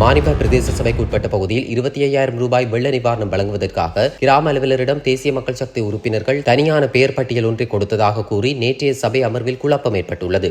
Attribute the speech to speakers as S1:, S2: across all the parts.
S1: மாநில பிரதேச சபைக்கு உட்பட்ட பகுதியில் இருபத்தி ஐயாயிரம் ரூபாய் வெள்ள நிவாரணம் வழங்குவதற்காக கிராம அலுவலரிடம் தேசிய மக்கள் சக்தி உறுப்பினர்கள் தனியான பெயர் பட்டியல் ஒன்றை கொடுத்ததாக கூறி நேற்றைய சபை அமர்வில் குழப்பம் ஏற்பட்டுள்ளது.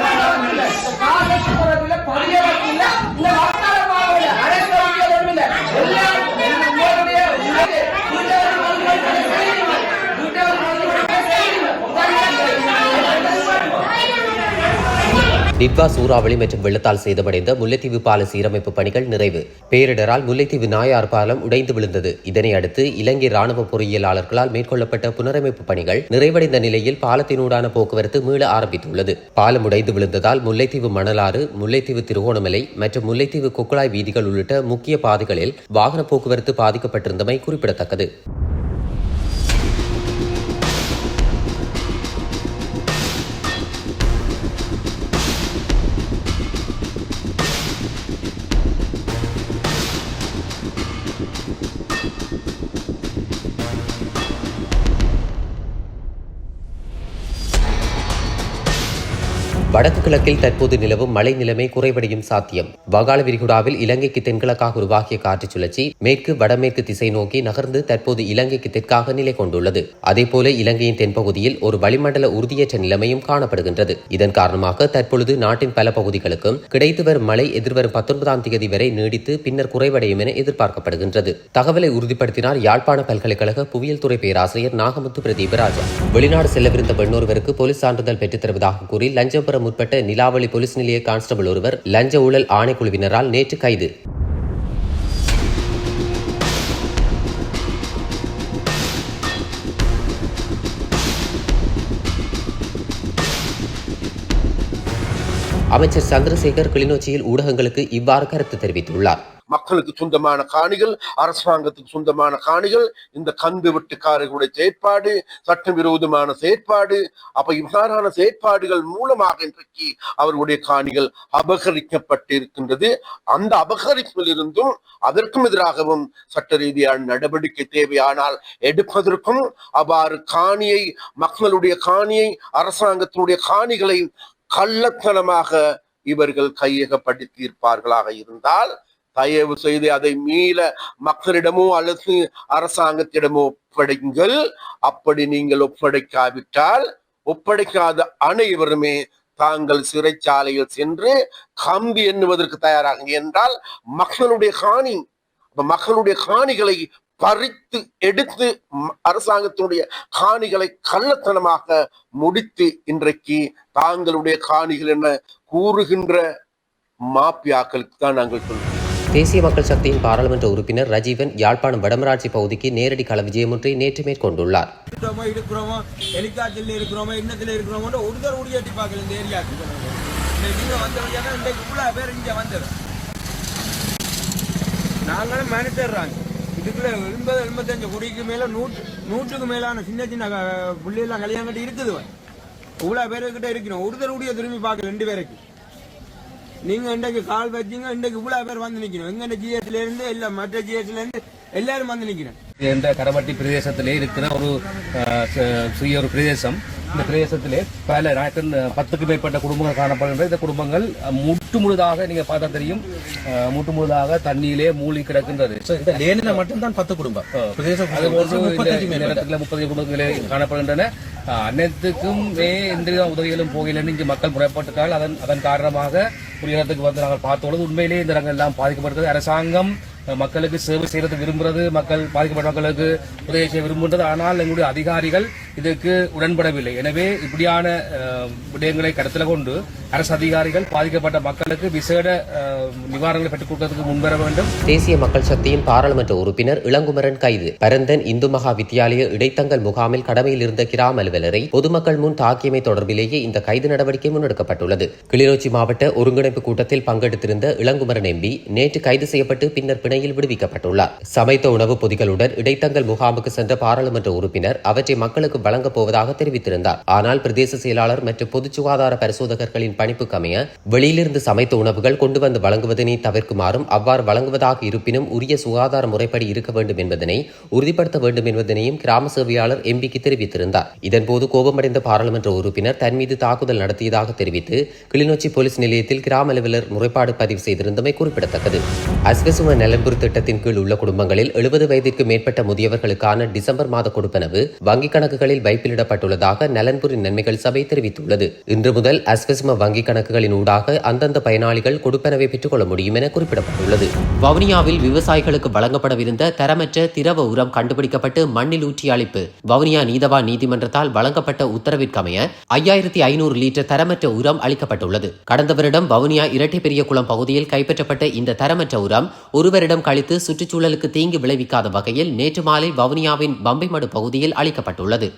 S1: டிட்வா சூறாவளி மற்றும் வெள்ளத்தால் சேதமடைந்த முல்லைத்தீவு பால சீரமைப்பு பணிகள் நிறைவு. பேரிடரால் முல்லைத்தீவு நாயார் பாலம் உடைந்து விழுந்தது. இதனை அடுத்து இலங்கை ராணுவ பொறியியலாளர்களால் மேற்கொள்ளப்பட்ட புனரமைப்பு பணிகள் நிறைவடைந்த நிலையில் பாலத்தினூடான போக்குவரத்து மீள ஆரம்பித்துள்ளது. பாலம் உடைந்து விழுந்ததால் முல்லைத்தீவு மணலாறு முல்லைத்தீவு திருகோணமலை மற்றும் முல்லைத்தீவு கொக்குழாய் வீதிகள் உள்ளிட்ட முக்கிய பாதைகளில் வாகன போக்குவரத்து பாதிக்கப்பட்டிருந்தமை குறிப்பிடத்தக்கது. வடக்கு கிழக்கில் தற்போது நிலவும் மழை நிலைமை குறைவடையும் சாத்தியம். வங்காள விரிகுடாவில் இலங்கைக்கு தென்கிழக்காக உருவாகிய காற்று சுழற்சி மேற்கு வடமேற்கு திசை நோக்கி நகர்ந்து தற்போது இலங்கைக்கு தெற்காக நிலை கொண்டுள்ளது. அதேபோல இலங்கையின் தென்பகுதியில் ஒரு வளிமண்டல உறுதியற்ற நிலைமையும் காணப்படுகின்றது. இதன் காரணமாக தற்பொழுது நாட்டின் பல பகுதிகளுக்கும் கிடைத்து வரும் மழை எதிர்வரும் பத்தொன்பதாம் தேதி வரை நீடித்து பின்னர் குறைவடையும் என எதிர்பார்க்கப்படுகின்றது. தகவலை உறுதிப்படுத்தினார் யாழ்ப்பாண பல்கலைக்கழக புவியியல் துறை பேராசிரியர் நாகமுத்து பிரதீபராஜா. வெளிநாடு செல்லவிருந்த பெண்ணொருவருக்கு போலீஸ் சான்றிதழ் பெற்றுத் தருவதாக கூறி லஞ்சம் பெற முற்பட்ட நிலாவளி போலீஸ் நிலைய கான்ஸ்டபிள் ஒருவர் லஞ்ச ஊழல் ஆணைக்குழுவினரால் நேற்று கைது. அமைச்சர் சந்திரசேகர் கிளிநொச்சியில் ஊடகங்களுக்கு இவ்வாறு கருத்து தெரிவித்துள்ளார்.
S2: மக்களுக்கு சொந்தமான காணிகள் அரசாங்கத்துக்கு சொந்தமான காணிகள் இந்த கந்து வெட்டுக்காரர்களுடைய செயற்பாடு சட்டவிரோதமான செயற்பாடு அப்ப இவ்வாறான செயற்பாடுகள் மூலமாக இன்றைக்கு அவர்களுடைய காணிகள் அபகரிக்கப்பட்டு இருக்கின்றது அந்த அபகரிப்பில் இருந்தும் அதற்கும் எதிராகவும் சட்ட ரீதியான நடவடிக்கை தேவையானால் எடுப்பதற்கும் அவ்வாறு காணியை மக்களுடைய காணியை அரசாங்கத்தினுடைய காணிகளை கள்ளத்தனமாக இவர்கள் கையகப்படுத்தியிருப்பார்களாக இருந்தால் தயவு செய்து அதை மீள மக்களிடமோ அல்லது அரசாங்கத்திடமோ ஒப்படைங்கள். அப்படி நீங்கள் ஒப்படைக்காவிட்டால் ஒப்படைக்காத அனைவருமே தாங்கள் சிறைச்சாலையில் சென்று கம்பி எண்ணுவதற்கு தயாராக. என்றால் மக்களுடைய காணி மக்களுடைய காணிகளை பறித்து எடுத்து அரசாங்கத்தினுடைய காணிகளை கள்ளத்தனமாக முடித்து இன்றைக்கு தாங்களுடைய காணிகள் என கூறுகின்ற மாப்பியாக்களுக்கு தான் நாங்கள் சொல்றோம்.
S1: தேசிய மக்கள் சக்தியின் பாராளுமன்ற உறுப்பினர் ரஜீவன் யாழ்ப்பாணம் வடமராட்சி பகுதிக்கு நேரடி கள விஜயம் ஒன்றை நேற்று மேற்கொண்டுள்ளார்.
S3: இருக்கிறோமோ இருக்கிறோமோ ஹெலிகாப்டர்ல இருக்கிறோமோ இன்னத்துல இருக்கிறோமோ ஒருத்தர் உடியாட்டி பார்க்கல இந்த ஏரியாவுக்கு. நீங்க வந்த வழியாக இன்றைக்கு இவ்வளோ பேர் இங்கே வந்தது. நாங்களும் மேனிட்டர்றாங்க இதுக்குள்ள எண்பது எண்பத்தஞ்சு குடிக்கு மேல நூற்று நூற்றுக்கு மேலான சின்ன சின்ன அஹ், புள்ளையெல்லாம் கல்யாணம் கட்டி இருக்குது இவ்வளோ பேருக்கிட்ட இருக்கணும் ஒருத்தர் உடைய திரும்பி பார்க்கல ரெண்டு பேருக்கு. நீங்க இன்றைக்கு கால் வச்சீங்க இன்றைக்கு இவ்வளவு பேர் வந்து நிக்கணும் எங்க ஜிஎஸ்ல இருந்து இல்ல மற்ற ஜிஎஸ்ல இருந்து எல்லாரும் வந்து நிக்கிறேன்
S4: என்ற கரவட்டி பிரதேசத்திலே இருக்கிற ஒரு சிறிய ஒரு பிரதேசம். இந்த பிரதேசத்திலே பல பத்துக்கு மேற்பட்ட குடும்பங்கள் காணப்படுகின்ற இந்த குடும்பங்கள் முற்று முழுதாக நீங்க பார்த்தா தெரியும். முற்று முழுதாக தண்ணியிலே மூழ்கி கிடக்கின்றது.
S5: இந்த லேனில மட்டும்தான் பத்து குடும்பம். பிரதேசம்
S4: அது போன்று முப்பது குடும்பங்களே காணப்படுகின்றன. அஹ், அனைத்துக்குமே எந்த உதவிகளும் போகலன்னு இங்கு மக்கள் முறைப்பட்டால் அதன் அதன் காரணமாக குடியரசுக்கு வந்து நாங்கள் பார்த்தோம் உண்மையிலேயே இந்த இடங்கள் எல்லாம் பாதிக்கப்படுகிறது. அரசாங்கம் மக்களுக்கு சேவை செய்யறது விரும்புறது மக்கள் பாதிக்கப்பட்ட மக்களுக்கு உதவி செய்ய விரும்புகிறது ஆனால் எங்களுடைய அதிகாரிகள் இதற்கு உடன்படவில்லை. எனவே இப்படியான விடயங்களை கருத்தில் கொண்டு அரசு அதிகாரிகள் பாதிக்கப்பட்ட மக்களுக்கு விசேட நிவாரணங்களை பெற்றுக் கொடுக்கறதுக்கு முன்வர வேண்டும்.
S1: தேசிய மக்கள் சக்தியின் பாராளுமன்ற உறுப்பினர் இளங்குமரன் கைது. பரந்தன் இந்து மகா வித்தியாலய இடைத்தங்கல் முகாமில் கடமையில் இருந்த கிராம அலுவலரை பொதுமக்கள் முன் தாக்கியமை தொடர்பிலேயே இந்த கைது நடவடிக்கை முன்னெடுக்கப்பட்டுள்ளது. கிளிநொச்சி மாவட்ட ஒருங்கிணைப்பு கூட்டத்தில் பங்கெடுத்திருந்த இளங்குமரன் எம்பி நேற்று கைது செய்யப்பட்டு பின்னர் பிணையில் விடுவிக்கப்பட்டுள்ளார். சமைத்த உணவு பொதிகளுடன் இடைத்தங்கல் முகாமுக்கு சென்ற பாராளுமன்ற உறுப்பினர் அவற்றை மக்களுக்கு வழங்கப் போவதாக தெரிவித்திருந்தார். ஆனால் பிரதேச செயலாளர் மற்றும் பொது சுகாதார பரிசோதகர்களின் பணிப்புக்கு அமைய வெளியிலிருந்து சமைத்த உணவுகள் கொண்டு வந்து வழங்குவதனை தவிர்க்குமாறும் அவ்வாறு வழங்குவதாக இருப்பினும் உரிய சுகாதார முறைப்படி இருக்க வேண்டும் என்பதனை உறுதிப்படுத்த வேண்டும் என்பதனையும் கிராம சேவையாளர் எம்பிக்கு தெரிவித்திருந்தார். இதன்போது கோபமடைந்த பாராளுமன்ற உறுப்பினர் தன் மீது தாக்குதல் நடத்தியதாக தெரிவித்து கிளிநொச்சி போலீஸ் நிலையத்தில் கிராம அலுவலர் முறைப்பாடு பதிவு செய்திருந்தமை குறிப்பிடத்தக்கது. அஸ்வசும நலன்புரி திட்டத்தின் கீழ் உள்ள குடும்பங்களில் எழுபது வயதிற்கு மேற்பட்ட முதியவர்களுக்கான டிசம்பர் மாத கொடுப்பனவு வங்கிக் கணக்குகளில் வைப்பிலிடப்பட்டுள்ளதாக நலன்புரி நன்மைகள் சபை தெரிவித்துள்ளது. இன்று முதல் அஸ்வசும வங்கிக் கணக்குகளின் ஊடாக அந்தந்த பயனாளிகள் கொடுப்பனவை பெற்றுக் கொள்ள முடியும் என குறிப்பிடப்பட்டுள்ளது. வவுனியாவில் விவசாயிகளுக்கு வழங்கப்படவிருந்த தரமற்ற திரவ உரம் கண்டுபிடிக்கப்பட்டு மண்ணில் ஊற்றி அளிப்பு. வவுனியா நீதவா நீதிமன்றத்தால் வழங்கப்பட்ட உத்தரவிற்கமைய ஐயாயிரத்தி ஐநூறு லிட்டர் தரமற்ற உரம் அளிக்கப்பட்டுள்ளது. கடந்த வருடம் வவுனியா இரட்டை பெரிய குளம் பகுதியில் கைப்பற்றப்பட்ட இந்த தரமற்ற உரம் ஒரு வருடம் கழித்து சுற்றுச்சூழலுக்கு தீங்கு விளைவிக்காத வகையில் நேற்று மாலை வவுனியாவின் பம்பைமடு பகுதியில் அளிக்கப்பட்டுள்ளது.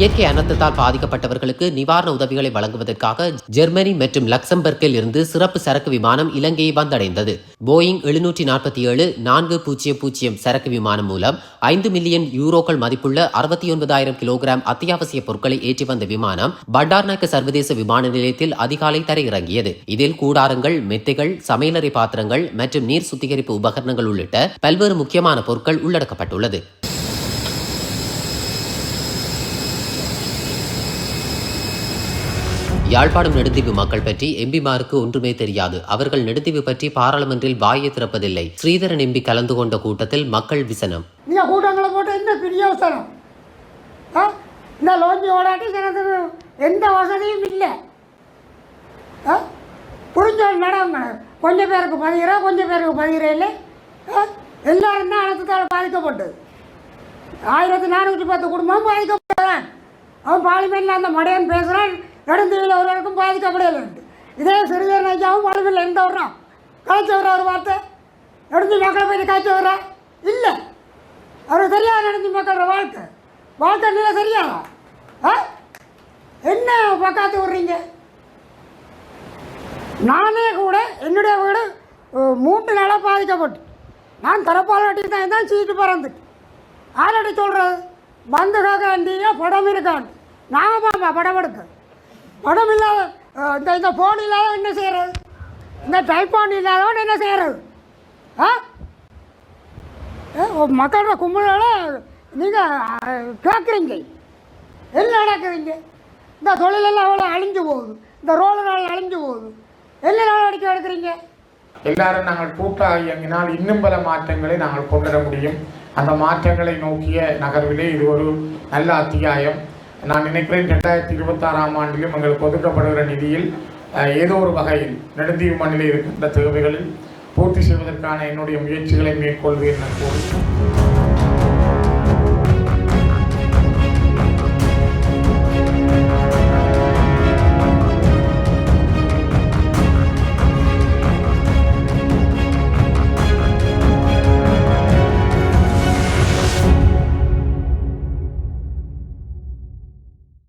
S1: இயற்கை அனர்த்தத்தால் பாதிக்கப்பட்டவர்களுக்கு நிவாரண உதவிகளை வழங்குவதற்காக ஜெர்மனி மற்றும் லக்சம்பர்க்கில் இருந்து சிறப்பு சரக்கு விமானம் இலங்கையை வந்தடைந்தது. போயிங் எழுநூற்றி நாற்பத்தி ஏழு நான்கு பூஜ்ஜியம் பூஜ்ஜியம் சரக்கு விமானம் மூலம் ஐந்து மில்லியன் யூரோக்கள் மதிப்புள்ள அறுபத்தி ஒன்பதாயிரம் கிலோகிராம் அத்தியாவசிய பொருட்களை ஏற்றி வந்த விமானம் பண்டார்நாயக்க சர்வதேச விமான நிலையத்தில் அதிகாலை தரையிறங்கியது இதில் கூடாரங்கள் மெத்தைகள் சமையலறை பாத்திரங்கள் மற்றும் நீர் சுத்திகரிப்பு உபகரணங்கள் உள்ளிட்ட பல்வேறு முக்கியமான பொருட்கள் உள்ளடக்கப்பட்டுள்ளது. யாழ்ப்பாணம் நெடுந்தீவு மக்கள் பற்றி எம்பிமாருக்கு ஒன்றுமே தெரியாது. அவர்கள் நெடுந்தீவு பற்றி பாராளுமன்றில் வாயை திறப்பதில்லை. ஸ்ரீதரன் எம்பி கலந்து கொண்ட கூட்டத்தில் மக்கள் விசனம்.
S6: நீங்க கூட்டங்களை போட்டு என்ன பெரிய அவசரம் இந்த லோஞ்சி ஓடாட்டி ஜனத்துக்கு எந்த வசதியும் இல்லை. புரிஞ்ச மேடம் கொஞ்சம் பேருக்கு பதிகிறா கொஞ்சம் பேருக்கு பதிகிறே இல்லை? எல்லாரும் தான் அனைத்துத்தால் பாதிக்கப்பட்டது? ஆயிரத்தி நானூற்றி பத்து குடும்பம் பாதிக்கப்பட்டதான் அவன் பார்லிமெண்ட்டில் அந்த மடையன் பேசுகிறான் அதுக்கு அப்படியே இல்லை இதே சிறுதர் ஐயாவும் பார்லிமெண்ட்டில் எந்த வர்றான் காய்ச்சி வர்ற ஒரு வார்த்தை? நெடுஞ்சி மக்களை போய் காய்ச்சி வர்றா இல்லை. அவர் தெரியாது நடந்து மக்களோட வாழ்க்கை? வாழ்க்கை நிலை தெரியாதா ஆ? என்ன பக்காத்து விட்றீங்க? நானே கூட என்னுடைய வீடு மூட்டு மூன்று நாளாக பாதிக்கப்பட்டு. நான் தரப்பால் வெட்டி தான் தான் சீட்டு பறந்துட்டு. ஆரடி சொல்கிறது வந்து கேட்க படம் இருக்கான். நாங்கள் பாப்பா படம் எடுக்க. படம் இல்லாத இந்த இந்த ஃபோன் இல்லாத என்ன செய்கிறது இந்த டைஃபோன் இல்லாதவன் என்ன செய்கிறது ஆ? மக்களோட கும்பலோட நீங்கள் கேட்குறீங்க என்ன நடக்குதுங்க? இந்த தொழிலெல்லாம் அவ்வளோ அழிஞ்சு போகுது. இந்த ரோடு நாள் அழிஞ்சு போகுது. என்ன நடவடிக்கை எடுக்கிறீங்க?
S7: எல்லாரும் நாங்கள் கூட்டாக இயங்கினால் இன்னும் பல மாற்றங்களை நாங்கள் கொண்டு வர முடியும். அந்த மாற்றங்களை நோக்கிய நகர்விலே இது ஒரு நல்ல அத்தியாயம். நான் நினைக்கிறேன் ரெண்டாயிரத்தி இருபத்தாறாம் ஆண்டிலும் எங்களுக்கு ஒதுக்கப்படுகிற நிதியில் ஏதோ ஒரு வகையில் நெடுந்தீவு மண்ணில் இருக்கின்ற தேவைகளில் பூர்த்தி செய்வதற்கான என்னுடைய முயற்சிகளை மேற்கொள்வேன் நான் கூறுகிறேன்.